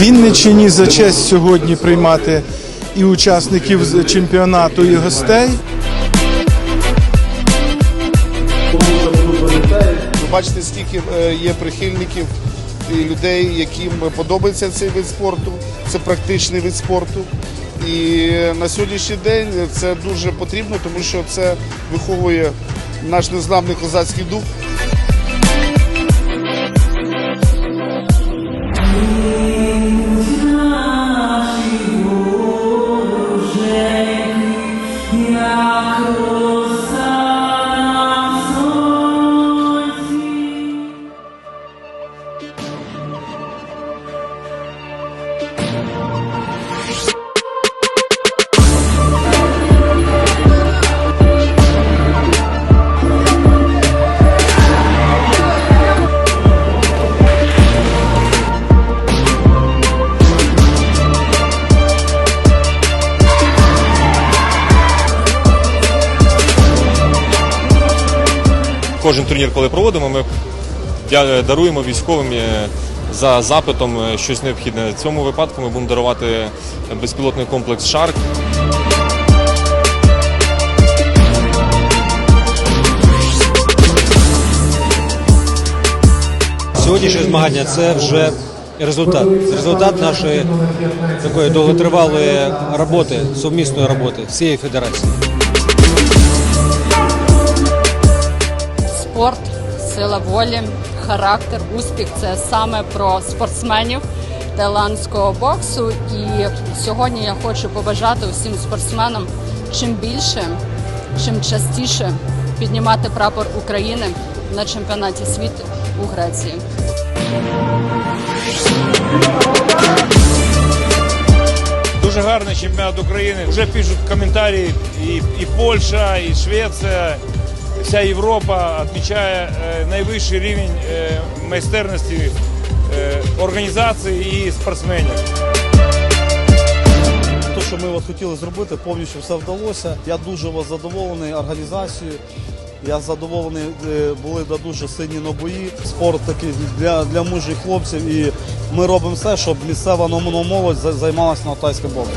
Вінниччині за честь сьогодні приймати і учасників чемпіонату, і гостей. Ви бачите, скільки е, є прихильників і людей, яким подобається цей вид спорту. Це практичний вид спорту. І на сьогоднішній день це дуже потрібно, тому що це виховує наш незламний козацький дух. Senhor. Кожен турнір, коли проводимо, ми даруємо військовим е, за запитом е, щось необхідне. В цьому випадку ми будемо дарувати безпілотний комплекс Шарк. Сьогоднішнє змагання це вже результат. Результат нашої такої довготривалої роботи, сумісної роботи всієї федерації. Спорт, сила волі, характер, успіх це саме про спортсменів таїландського боксу. І сьогодні я хочу побажати усім спортсменам чим більше, чим частіше піднімати прапор України на чемпіонаті світу у Греції. Дуже гарний чемпіонат України. Вже пишуть коментарі і, і Польща, і Швеція, вся Європа відмічає е, найвищий рівень е, майстерності е, організації і спортсменів. Те, що ми от хотіли зробити, повністю все вдалося. Я дуже вас задоволений організацією. Я задоволений, були да, дуже сильні набої. Спорт такий для, для мужніх хлопців. І ми робимо все, щоб місцева молодь за- займалася на алтайському боксі.